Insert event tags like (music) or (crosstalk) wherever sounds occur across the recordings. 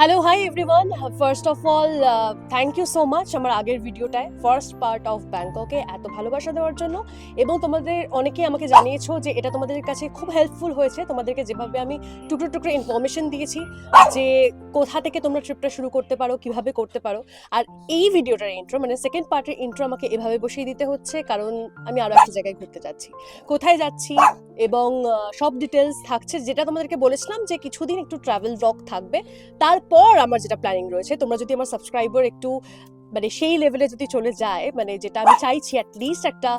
Hello hi everyone first of all thank you so much আমার আগের ভিডিওটায় first part of ব্যাংককে এত ভালোবাসা দেওয়ার জন্য। এবং তোমাদের অনেকে আমাকে জানিয়েছো যে এটা তোমাদের কাছে খুব হেল্পফুল হয়েছে। তোমাদেরকে যেভাবে আমি টুকরো টুকরো ইনফরমেশন দিয়েছি যে কোথা থেকে তোমরা ট্রিপটা শুরু করতে পারো, কীভাবে করতে পারো। আর এই ভিডিওটার ইন্ট্রো মানে সেকেন্ড পার্টের ইন্ট্রো আমাকে এভাবে বসিয়ে দিতে হচ্ছে, কারণ আমি আরও একটা জায়গায় ঘুরতে যাচ্ছি। কোথায় যাচ্ছি এবং সব ডিটেলস থাকছে যেটা তোমাদেরকে বলেছিলাম যে কিছুদিন একটু ট্রাভেল ব্লগ থাকবে। তারপর আমার যেটা প্ল্যানিং রয়েছে, তোমরা যদি আমার সাবস্ক্রাইবার একটু মানে সেই লেভেলে যদি চলে যায় মানে যেটা আমি চাইছি অ্যাটলিস্ট একটা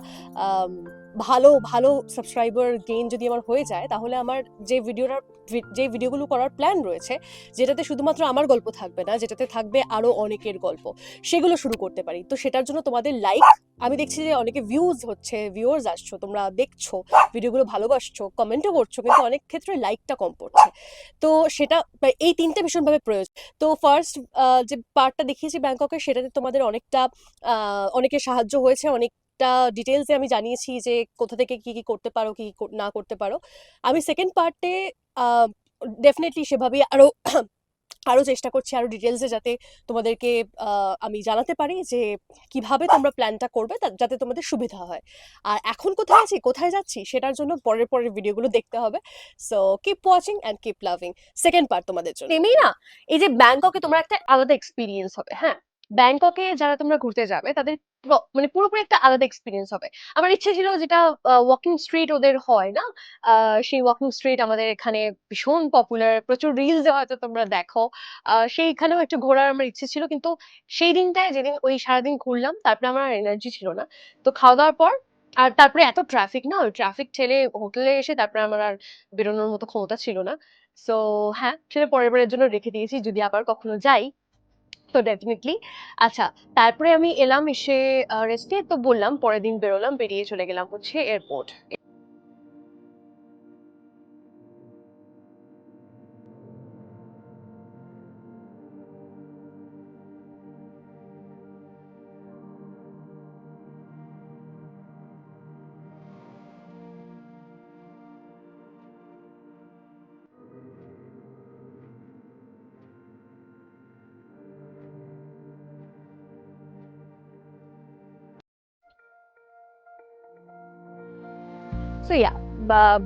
ভালো ভালো সাবস্ক্রাইবার গেইন যদি আমার হয়ে যায়, তাহলে আমার যে ভিডিওটার যে ভিডিওগুলো করার প্ল্যান রয়েছে, যেটাতে শুধুমাত্র আমার গল্প থাকবে না, যেটাতে থাকবে আরও অনেকের গল্প, সেগুলো শুরু করতে পারি। তো সেটার জন্য তোমাদের লাইক আমি দেখছি যে অনেকে ভিউজ হচ্ছে ভিউয়ার্স আসছো, তোমরা দেখছ ভিডিওগুলো ভালোবাসছো কমেন্টও করছ, কিন্তু অনেক ক্ষেত্রে লাইকটা কম পড়ছে। তো সেটা এই তিনটে ভীষণভাবে প্রয়োজন। তো ফার্স্ট যে পার্টটা দেখিয়েছি ব্যাংককের সেটাতে তোমাদের অনেকটা অনেকের সাহায্য হয়েছে অনেকটা ডিটেলসে আমি জানিয়েছি যে কোথা থেকে কি কি করতে পারো, কি না করতে পারো। আমি সেকেন্ড পার্টে ডেফিনেটলি সেভাবেই আরও (clears throat) আরও চেষ্টা করছি আরও ডিটেলসে যাতে তোমাদেরকে আমি জানাতে পারি যে কীভাবে তোমরা প্ল্যানটা করবে যাতে তোমাদের সুবিধা হয়। আর এখন কোথায় আছি, কোথায় যাচ্ছি, সেটার জন্য পরের পরের ভিডিওগুলো দেখতে হবে। So keep watching and keep loving second part তোমাদের জন্য। এমনি না, এই যে ব্যাংককে তোমার একটা আলাদা এক্সপিরিয়েন্স হবে হ্যাঁ? ব্যাংককে যারা তোমরা ঘুরতে যাবে, তাদের মানে পুরোপুরি একটা আলাদা এক্সপিরিয়েন্স হবে। আমার ইচ্ছে ছিল যেটা ওয়াকিং স্ট্রিট ওদের হয় না? সেই ওয়াকিং স্ট্রিট আমাদের এখানে ভীষণ পপুলার প্রচুর রিলসে হয়তো তোমরা দেখো। সেইখানেও একটু ঘোরার আমার ইচ্ছে ছিল, কিন্তু সেই দিনটায় যেদিন ওই সারাদিন ঘুরলাম, তারপরে আমার এনার্জি ছিল না। তো খাওয়া দাওয়ার পর, আর তারপরে এত ট্রাফিক না, ওই ট্রাফিক ঠেলে হোটেলে এসে তারপরে আমার আর বেরোনোর মতো ক্ষমতা ছিল না। সো হ্যাঁ সেটা পরের বারের জন্য রেখে দিয়েছি। যদি আবার কখনো যাই তো ডেফিনেটলি আচ্ছা তারপরে আমি এলাম এসে রেস্টে তো বললাম, পরের দিন বেরোলাম, বেরিয়ে চলে গেলাম হচ্ছে এয়ারপোর্ট ইয়া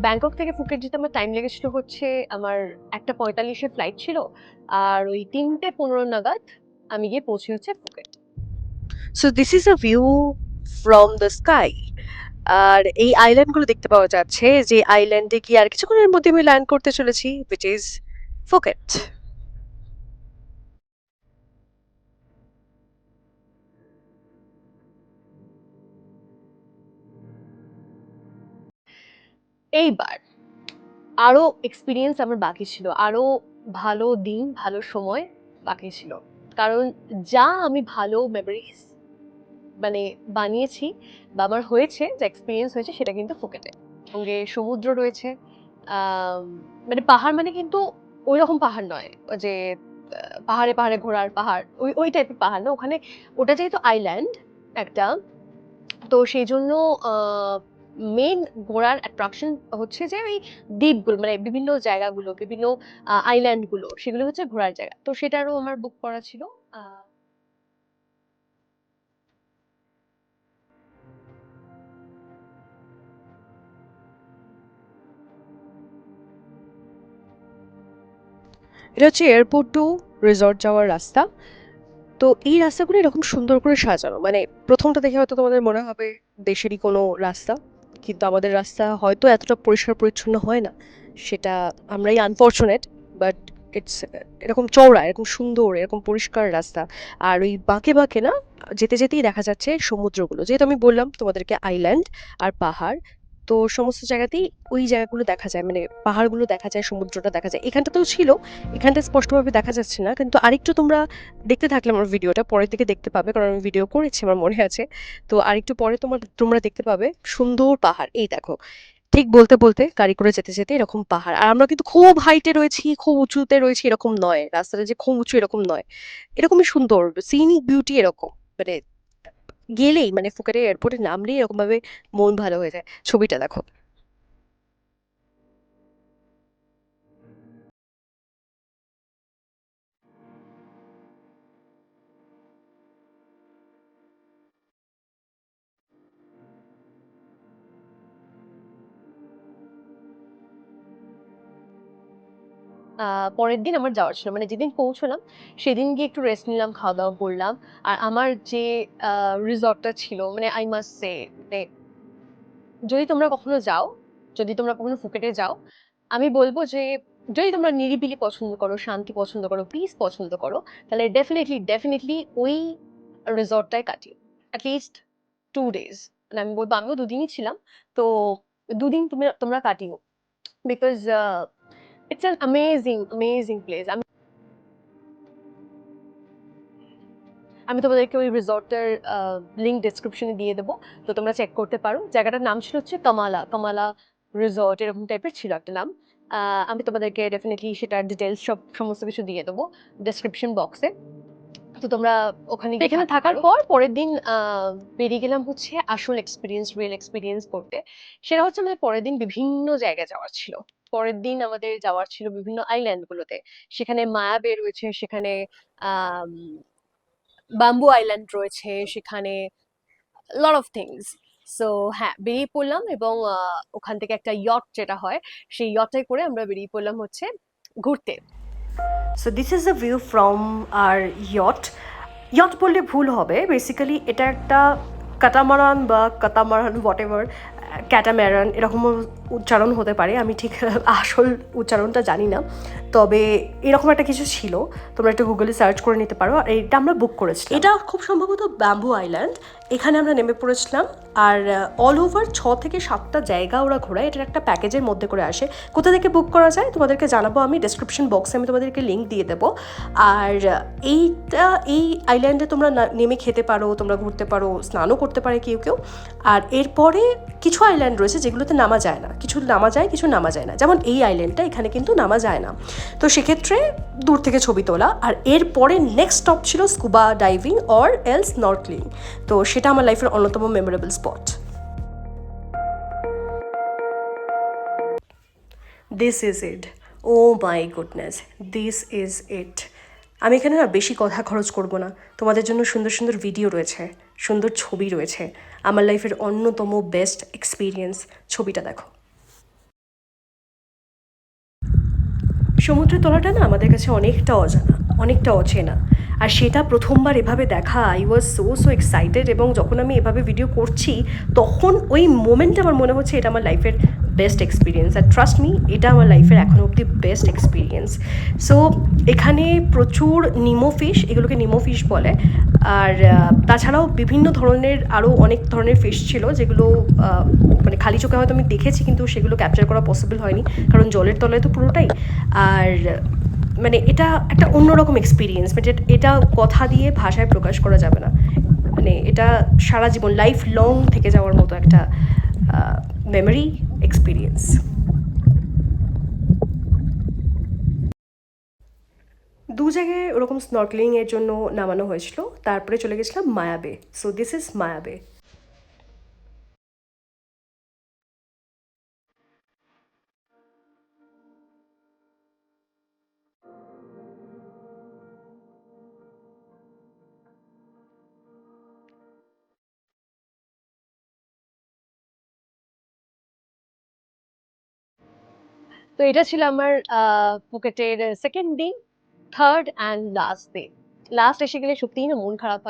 ব্যাংকক থেকে ফুকেট যেতে আমার টাইম লেগেছিল হচ্ছে আমার একটা পঁয়তাল্লিশে ফ্লাইট ছিল আর ওই তিনটে পনেরো নাগাদ আমি গিয়ে পৌঁছে হচ্ছে Phuket. So this is a view from the sky আর এই আইল্যান্ডগুলো দেখতে পাওয়া যাচ্ছে যে আইল্যান্ডে গিয়ে আর কিছুক্ষণের মধ্যে আমি ল্যান্ড করতে চলেছি উইচ ইজ ফুকেট এইবার আরও এক্সপিরিয়েন্স আমার বাকি ছিল, আরও ভালো দিন, ভালো সময় বাকি ছিল। কারণ যা আমি ভালো মেমোরিজ মানে বানিয়েছি বা আমার হয়েছে, যা এক্সপিরিয়েন্স হয়েছে সেটা কিন্তু ফুকেটে সঙ্গে সমুদ্র রয়েছে মানে পাহাড় মানে কিন্তু ওই রকম পাহাড় নয়, যে পাহাড়ে পাহাড়ে ঘোরার পাহাড়, ওই ওই টাইপের পাহাড় না। ওখানে ওটা যেহেতু আইল্যান্ড একটা, তো সেই জন্য মেন ঘোরার অ্যাট্রাকশন হচ্ছে যে ওই দ্বীপগুলো মানে বিভিন্ন জায়গাগুলো, বিভিন্ন আইল্যান্ডগুলো সেগুলো হচ্ছে ঘোরার জায়গা। তো সেটারও আমার বুক করা ছিল। এটা হচ্ছে এয়ারপোর্ট টু রিসর্ট যাওয়ার রাস্তা। তো এই রাস্তাগুলো এরকম সুন্দর করে সাজানো। মানে প্রথমটা দেখে হয়তো তোমাদের মনে হবে, দেশেরই কোনো রাস্তা। কিন্তু আমাদের রাস্তা হয়তো এতটা পরিষ্কার পরিচ্ছন্ন হয় না, সেটা আমরাই আনফর্চুনেট বাট ইটস এরকম চওড়া, এরকম সুন্দর, এরকম পরিষ্কার রাস্তা। আর ওই বাঁকে বাঁকে না, যেতে যেতেই দেখা যাচ্ছে সমুদ্রগুলো। যেহেতু আমি বললাম তোমাদেরকে আইল্যান্ড আর পাহাড় তো সমস্ত জায়গাতেই ওই জায়গাগুলো দেখা যায় মানে পাহাড়গুলো দেখা যায়, সমুদ্রটা দেখা যায়। এখানটাতেও ছিল, এখানটা স্পষ্টভাবে দেখা যাচ্ছে না, কিন্তু আরেকটু তোমরা দেখতে থাকলে আমার ভিডিওটা পরের দিকে দেখতে পাবে, কারণ আমি ভিডিও করেছি, আমার মনে আছে। তো আরেকটু পরে তোমার, তোমরা দেখতে পাবে সুন্দর পাহাড়। এই দেখো, ঠিক বলতে বলতে গাড়ি করে যেতে যেতে এরকম পাহাড়। আর আমরা কিন্তু খুব হাইটে রয়েছি, খুব উঁচুতে রয়েছি এরকম নয়, রাস্তাটা যে খুব উঁচু এরকম নয়। এরকমই সুন্দর সিনিক বিউটি এরকম মানে গেলেই মানে ফুকেটে এয়ারপোর্টে নামলেই এরকমভাবে মন ভালো হয়ে যায়। ছবিটা দেখো। পরের দিন আমার যাওয়ার ছিল। মানে যেদিন পৌঁছলাম, সেদিন গিয়ে একটু রেস্ট নিলাম খাওয়া দাওয়া করলাম। আর আমার যে রিসর্টটা ছিল মানে আই মাস্ট সে যদি তোমরা কখনো যাও, যদি তোমরা কখনো ফুকেটে যাও, আমি বলব যে, যদি তোমরা নিরিবিলি পছন্দ করো, শান্তি পছন্দ করো পিস পছন্দ করো, তাহলে ডেফিনেটলি ডেফিনেটলি ওই রিসর্টটাই কাটিও। অ্যাটলিস্ট টু ডেজ মানে আমি বলব, আমিও দুদিনই ছিলাম, তো দুদিন তুমি, তোমরা কাটিও। Because it's an amazing amazing place আমি আমি তোমাদেরকে ওই রিসর্টের লিঙ্ক ডিসক্রিপশনে দিয়ে দেবো। তো তোমরা চেক করতে পারো। জায়গাটার নাম ছিল হচ্ছে কামালা। কামালা রিসর্ট এরকম টাইপের ছিল একটা নাম। আমি তোমাদেরকে ডেফিনেটলি সেটার ডিটেলস সব সমস্ত কিছু দিয়ে দেবো ডেসক্রিপশন বক্সে তো তোমরা ওখানে এখানে থাকার পর। পরের দিন বেরিয়ে গেলাম হচ্ছে আসল এক্সপিরিয়েন্স রিয়েল এক্সপিরিয়েন্স করতে সেটা হচ্ছে আমাদের পরের দিন বিভিন্ন জায়গায় যাওয়ার ছিল। পরের দিন আমাদের যাওয়ার ছিল বিভিন্ন আইল্যান্ড গুলোতে। সেখানে মায়াবে রয়েছে সেখানে বাম্বু আইল্যান্ড রয়েছে, সেখানে লট অফ থিংস সো হ্যাঁ বেরিয়ে পড়লাম এবং ওখান থেকে একটা ইয়ট যেটা হয়, সেই ইয়টে করে আমরা বেরিয়ে পড়লাম হচ্ছে ঘুরতে। So this is the view from R yacht yacht বললে ভুল হবে। বেসিক্যালি এটা একটা কাটামারান বা কাতামারান হোয়াট এভার ক্যাটাম্যারান এরকম উচ্চারণ হতে পারে, আমি ঠিক (laughs) আসল উচ্চারণটা জানি না। তবে এরকম একটা কিছু ছিল, তোমরা একটু গুগলে সার্চ করে নিতে পারো, আর এটা আমরা বুক করেছিলাম। এটা খুব সম্ভবত ব্যাম্বু আইল্যান্ড এখানে আমরা নেমে পড়েছিলাম, আর অল ওভার ছ থেকে সাতটা জায়গা ওরা ঘোরায়, এটার একটা প্যাকেজের মধ্যে করে আসে। কোথা থেকে বুক করা যায় তোমাদেরকে জানাব, আমি ডেসক্রিপশন বক্সে আমি তোমাদেরকে লিঙ্ক দিয়ে দেবো। আর, এইটা, এই আইল্যান্ডে তোমরা নেমে খেতে পারো, তোমরা ঘুরতে পারো, স্নানও করতে পারে কেউ কেউ। আর এরপরে কিছু আইল্যান্ড রয়েছে যেগুলোতে নামা যায় না। কিছু নামা যায়, কিছু নামা যায় না। যেমন এই আইল্যান্ডটা এখানে কিন্তু নামা যায় না। তো সেক্ষেত্রে দূর থেকে ছবি তোলা। আর এরপরে নেক্সট স্টপ ছিল scuba diving or else snorkelling তো সেটা আমার লাইফের অন্যতম memorable spot this is it oh my goodness this is it আমি এখানে না বেশি কথা খরচ করব না। তোমাদের জন্য সুন্দর সুন্দর ভিডিও রয়েছে। সুন্দর ছবি রয়েছে। আমার লাইফের অন্যতম বেস্ট এক্সপিরিয়েন্স ছবিটা দেখো। সমুদ্রের তলাটা না আমাদের কাছে অনেকটা অজানা, অনেকটা অচেনা। আর সেটা প্রথমবার এভাবে দেখা I was so so excited এবং যখন আমি এভাবে ভিডিও করছি, তখন ওই মোমেন্টে আমার মনে হচ্ছে এটা আমার লাইফের বেস্ট এক্সপিরিয়েন্স আর ট্রাস্ট মি এটা আমার লাইফের এখনও অবধি বেস্ট এক্সপিরিয়েন্স সো এখানে প্রচুর নিমো ফিশ এগুলোকে নিমো ফিশ বলে। আর তাছাড়াও বিভিন্ন ধরনের আরও অনেক ধরনের ফিশ ছিল যেগুলো মানে খালি চোখে হয়তো আমি দেখেছি কিন্তু সেগুলো ক্যাপচার করা পসিবল হয়নি, কারণ জলের তলায় তো পুরোটাই। আর মানে এটা একটা অন্যরকম এক্সপিরিয়েন্স মানে এটা- কথা দিয়ে ভাষায় প্রকাশ করা যাবে না। মানে এটা সারা জীবন লাইফ লং থেকে যাওয়ার মতো একটা মেমোরি এক্সপিরিয়েন্স দু জায়গায় ওরকম স্নর্কলিং এর জন্য নামানো হয়েছিল। তারপরে চলে গেছিলাম Maya Bay so this is Maya Bay তো এটা ছিল আমার আহ, ফুকেটের সেকেন্ড দিন third and last day last এসে গেলে সত্যিই না মন খারাপ হয়